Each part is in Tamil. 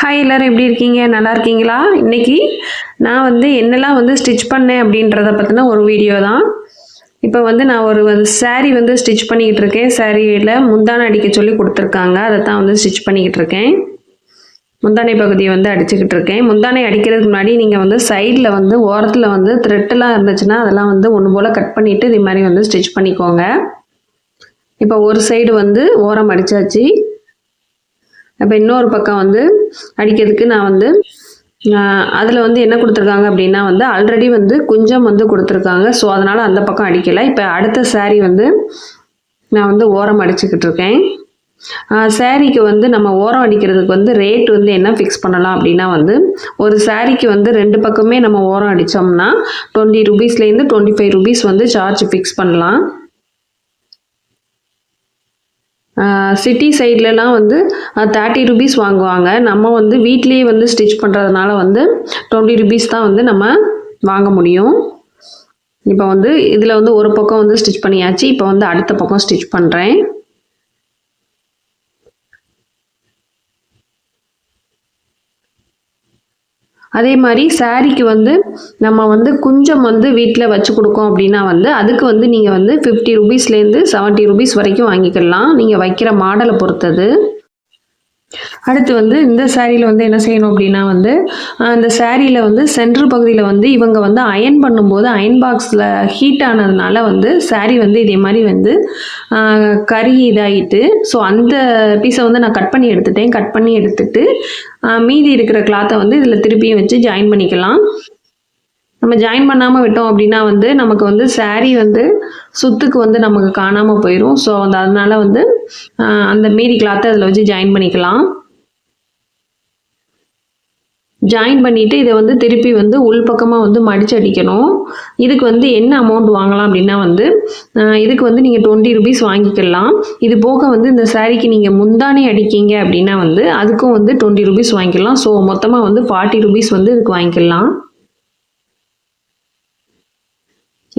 ஹாய் எல்லோரும் எப்படி இருக்கீங்க? நல்லா இருக்கீங்களா? இன்றைக்கி நான் வந்து என்னெல்லாம் வந்து ஸ்டிச் பண்ணேன் அப்படின்றத பற்றின ஒரு வீடியோ தான். இப்போ வந்து நான் ஒரு வந்து saree வந்து ஸ்டிச் பண்ணிக்கிட்டு இருக்கேன். சாரியில் முந்தானை அடிக்க சொல்லி கொடுத்துருக்காங்க. அதை தான் வந்து ஸ்டிச் பண்ணிக்கிட்டு இருக்கேன். முந்தானை பகுதியை வந்து அடிச்சுக்கிட்டு இருக்கேன். முந்தானை அடிக்கிறதுக்கு முன்னாடி நீங்கள் வந்து சைடில் வந்து ஓரத்தில் வந்து த்ரெட்டெல்லாம் இருந்துச்சுன்னா அதெல்லாம் வந்து ஒன்று போல் கட் பண்ணிவிட்டு இது மாதிரி வந்து ஸ்டிச் பண்ணிக்கோங்க. இப்போ ஒரு சைடு வந்து ஓரம் அடித்தாச்சு அப்போ இன்னொரு பக்கம் வந்து அடிக்கிறதுக்கு நான் வந்து அதில் வந்து என்ன கொடுத்துருக்காங்க அப்படின்னா வந்து ஆல்ரெடி வந்து குஞ்சம் வந்து கொடுத்துருக்காங்க. ஸோ அதனால் அந்த பக்கம் அடிக்கலை. இப்போ அடுத்த saree வந்து நான் வந்து ஓரம் அடிச்சுக்கிட்டு இருக்கேன். சாரீக்கு வந்து நம்ம ஓரம் அடிக்கிறதுக்கு வந்து ரேட் வந்து என்ன ஃபிக்ஸ் பண்ணலாம் அப்படின்னா வந்து ஒரு சாரீக்கு வந்து ரெண்டு பக்கமே நம்ம ஓரம் அடித்தோம்னா டுவெண்ட்டி ருபீஸ்லேருந்து டுவெண்ட்டி ஃபைவ் ருபீஸ் வந்து சார்ஜ் ஃபிக்ஸ் பண்ணலாம். சிட்டி சைட்லலாம் வந்து தேர்ட்டி ருபீஸ் வாங்குவாங்க. நம்ம வந்து வீட்லேயே வந்து ஸ்டிச் பண்ணுறதுனால வந்து டுவெண்ட்டி ருபீஸ் தான் வந்து நம்ம வாங்க முடியும். இப்போ வந்து இதில் வந்து ஒரு பக்கம் வந்து ஸ்டிச் பண்ணியாச்சு. இப்போ வந்து அடுத்த பக்கம் ஸ்டிச் பண்ணுறேன் அதே மாதிரி சாரீக்கு வந்து நம்ம வந்து குஞ்சம் வந்து வீட்டில் வச்சு கொடுக்கோம் அப்படின்னா வந்து அதுக்கு வந்து நீங்கள் வந்து ஃபிஃப்டி ருபீஸ்லேருந்து செவன்ட்டி ருபீஸ் வரைக்கும் வாங்கிக்கலாம். நீங்கள் வைக்கிற மாடலை பொறுத்தது. அடுத்து வந்து இந்த சேரீயில் வந்து என்ன செய்யணும் அப்படின்னா வந்து அந்த சேரீயில் வந்து சென்ட்ரு பகுதியில் வந்து இவங்க வந்து அயன் பண்ணும்போது அயன் பாக்ஸில் ஹீட் ஆனதுனால வந்து சாரி வந்து இதே மாதிரி வந்து கருகி இதாகிட்டு ஸோ அந்த பீஸை வந்து நான் கட் பண்ணி எடுத்துட்டேன். கட் பண்ணி எடுத்துட்டு மீதி இருக்கிற கிளாத்தை வந்து இதில் திருப்பியும் வச்சு ஜாயின் பண்ணிக்கலாம். நம்ம ஜாயின் பண்ணாமல் விட்டோம் அப்படின்னா வந்து நமக்கு வந்து சாரீ வந்து சுத்துக்கு வந்து நமக்கு காணாமல் போயிடும் ஸோ வந்து அதனால் வந்து அந்த மீதி கிளாத்தை அதில் வச்சு ஜாயின் பண்ணிக்கலாம். ஜாயின் பண்ணிவிட்டு இதை வந்து திருப்பி வந்து உள்பக்கமாக வந்து மடிச்சு அடிக்கணும். இதுக்கு வந்து என்ன அமௌண்ட் வாங்கலாம் அப்படின்னா வந்து இதுக்கு வந்து நீங்கள் டுவெண்ட்டி ருபீஸ் வாங்கிக்கலாம். இது போக வந்து இந்த சாரீக்கு நீங்கள் முந்தானே அடிக்கீங்க அப்படின்னா வந்து அதுக்கும் வந்து டுவெண்ட்டி ருபீஸ் வாங்கிக்கலாம். ஸோ மொத்தமாக வந்து ஃபார்ட்டி ருபீஸ் வந்து இதுக்கு வாங்கிக்கலாம்.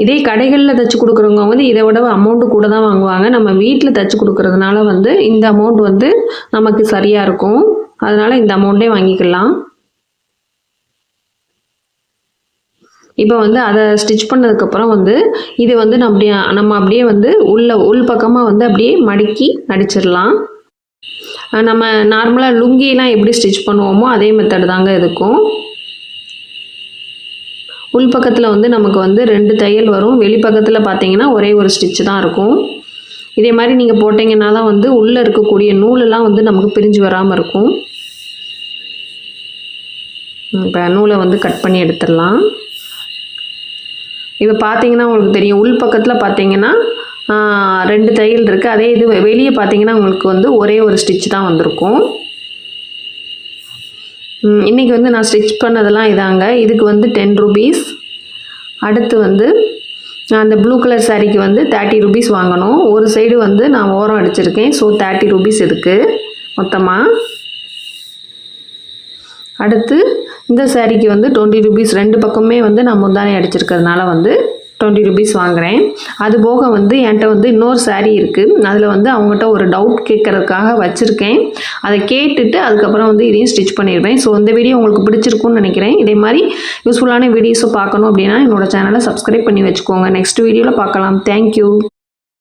இதே கடைகளில் தைச்சி கொடுக்குறவங்க வந்து இதை விட அமௌண்ட்டு கூட தான் வாங்குவாங்க. நம்ம வீட்டில் தைச்சி கொடுக்குறதுனால வந்து இந்த அமௌண்ட் வந்து நமக்கு சரியாக இருக்கும். அதனால் இந்த அமௌண்ட்டே வாங்கிக்கலாம். இப்போ வந்து அதை ஸ்டிச் பண்ணதுக்கப்புறம் வந்து இது வந்து நம்ம அப்படியே நம்ம அப்படியே வந்து உள்ள உள் பக்கமாக வந்து அப்படியே மடக்கி அடிச்சிடலாம். நம்ம நார்மலாக லுங்கிலாம் எப்படி ஸ்டிச் பண்ணுவோமோ அதே மெத்தடு தாங்க இருக்கும். உள் பக்கத்தில் வந்து நமக்கு வந்து ரெண்டு தையல் வரும். வெளிப்பக்கத்தில் பார்த்தீங்கன்னா ஒரே ஒரு ஸ்டிச் தான் இருக்கும். இதே மாதிரி நீங்கள் போட்டிங்கன்னா தான் வந்து உள்ளே இருக்கக்கூடிய நூலெல்லாம் வந்து நமக்கு பிரிஞ்சு வராமல் இருக்கும். இப்போ நூலை வந்து கட் பண்ணி எடுத்துடலாம். இப்போ பார்த்தீங்கன்னா உங்களுக்கு தெரியும். உள் பக்கத்தில் பார்த்தீங்கன்னா ரெண்டு தையல் இருக்குது அதே இது வெளியே பார்த்தீங்கன்னா உங்களுக்கு வந்து ஒரே ஒரு ஸ்டிச் தான் வந்திருக்கும். இன்றைக்கி வந்து நான் ஸ்டிச் பண்ணதெல்லாம் இதாங்க. இதுக்கு வந்து டென் ருபீஸ் அடுத்து வந்து அந்த ப்ளூ கலர் சாரீக்கு வந்து தேர்ட்டி ருபீஸ் வாங்கணும். ஒரு சைடு வந்து நான் ஓரம் அடிச்சிருக்கேன். ஸோ தேர்ட்டி ருபீஸ் இருக்குது மொத்தமாக அடுத்து இந்த சாரீக்கு வந்து டுவெண்ட்டி ருபீஸ் ரெண்டு பக்கமே வந்து நான் முந்தானே அடிச்சிருக்கிறதுனால வந்து டுவெண்ட்டி ருபீஸ் வாங்குகிறேன் அது போக வந்து என்கிட்ட வந்து இன்னொரு சாரீ இருக்குது அதில் வந்து அவங்ககிட்ட ஒரு டவுட் கேட்குறதுக்காக வச்சுருக்கேன். அதை கேட்டுட்டு அதுக்கப்புறம் வந்து இதையும் ஸ்டிச் பண்ணிடுவேன். ஸோ இந்த வீடியோ உங்களுக்கு பிடிச்சிருக்கும்னு நினைக்கிறேன். இதே மாதிரி யூஸ்ஃபுல்லான வீடியோஸும் பார்க்கணும் அப்படின்னா என்னோடய சேனலை சப்ஸ்கிரைப் பண்ணி வச்சுக்கோங்க. நெக்ஸ்ட் வீடியோவில் பார்க்கலாம். தேங்க்யூ